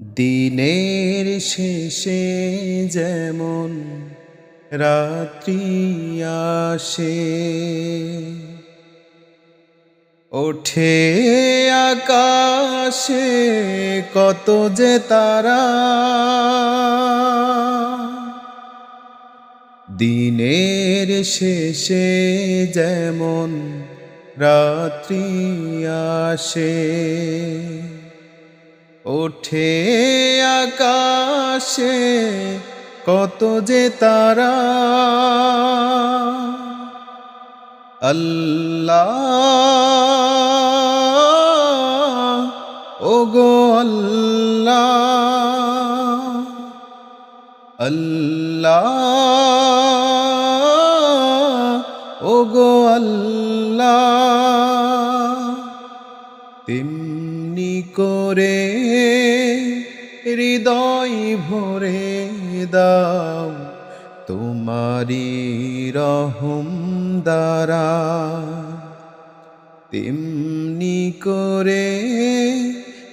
দিনের শেষে যেমন রাত্রি আসে, ওঠে আকাশে কত যে তারা। দিনের শেষে যেমন রাত্রি আসে ওঠে আকাশে কত যে তারা। আল্লাহ ও গো আল্লাহ আল্লাহ ও গো আল্লাহ। তেমনি করে হৃদয় ভরে দাও তোমারি রহম দ্বারা। তেমনি করে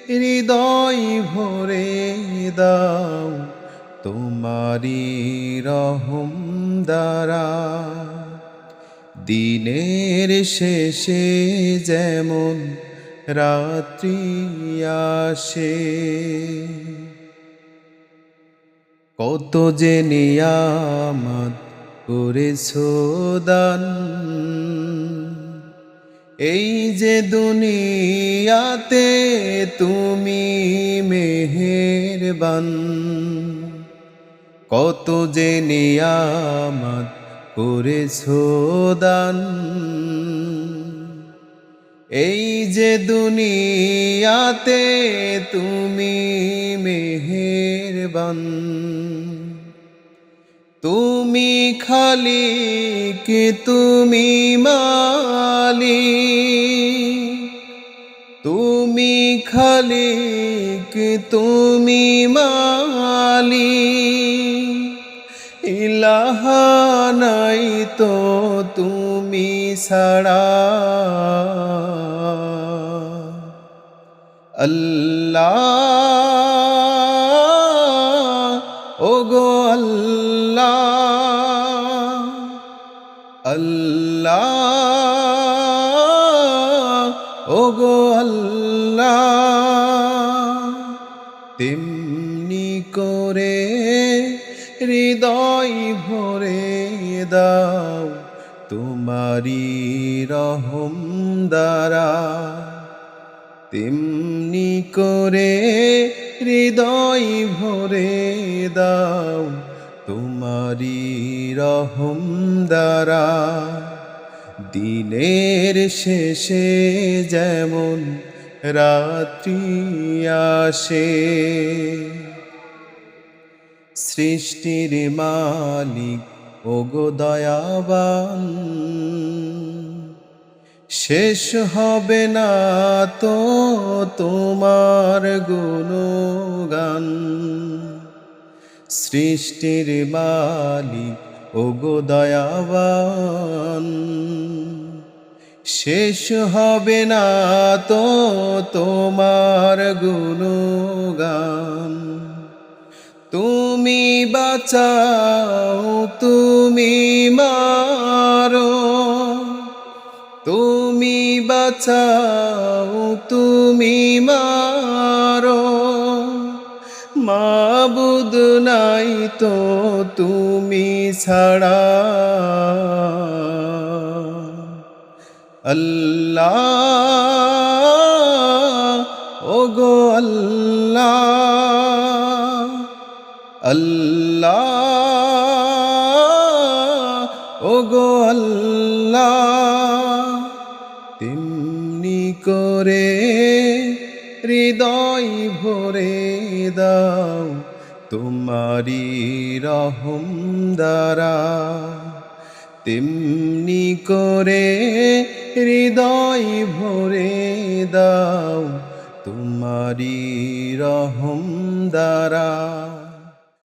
হৃদয় ভরে দাও তোমারি রহম দ্বারা। দিনের শেষে যেমন রাত্রি আসে কত যে নিয়ামত করেছ দান। এই যে দুনিয়াতে তুমি মেহেরবান, কত যে নিয়ামত করেছ দান। এই যে দুনিয়াতে তুমি মেহেরবান, তুমি খালি কি তুমি মালি তুমি খালি কি তুমি মালি ইলাহা নাই তো তুমি ছাড়া। আল্লাহ ও গো আল্লাহ আল্লাহ ও গো আল্লাহ। তেমনি করে হৃদয় ভরে দাও। তোমারি রহম দ্বারা তেমনি করে হৃদয় ভরে দাও তোমারি রহম দ্বারা। দিনের শেষে যেমন রাত্রি আসে, সৃষ্টির মালিক ওগো দয়াবান, শেষ হবে না তো তোমার গুণগান। সৃষ্টির মালিক, ওগো দয়াবান, শেষ হবে না তো তোমার গুণগান। বাঁচাও, তুমি মারো। তুমি বাঁচাও, তুমি মারো। মাবুদ নাই তো তুমি ছাড়া। আল্লাহ ও গো আল্লাহ আল্লাহ। ও গো তেমনি করে হৃদয় ভরে দাও তোমারি রহম দ্বারা। তেমনি করে হৃদয় ভরে দাও তোমারি রহম দ্বারা।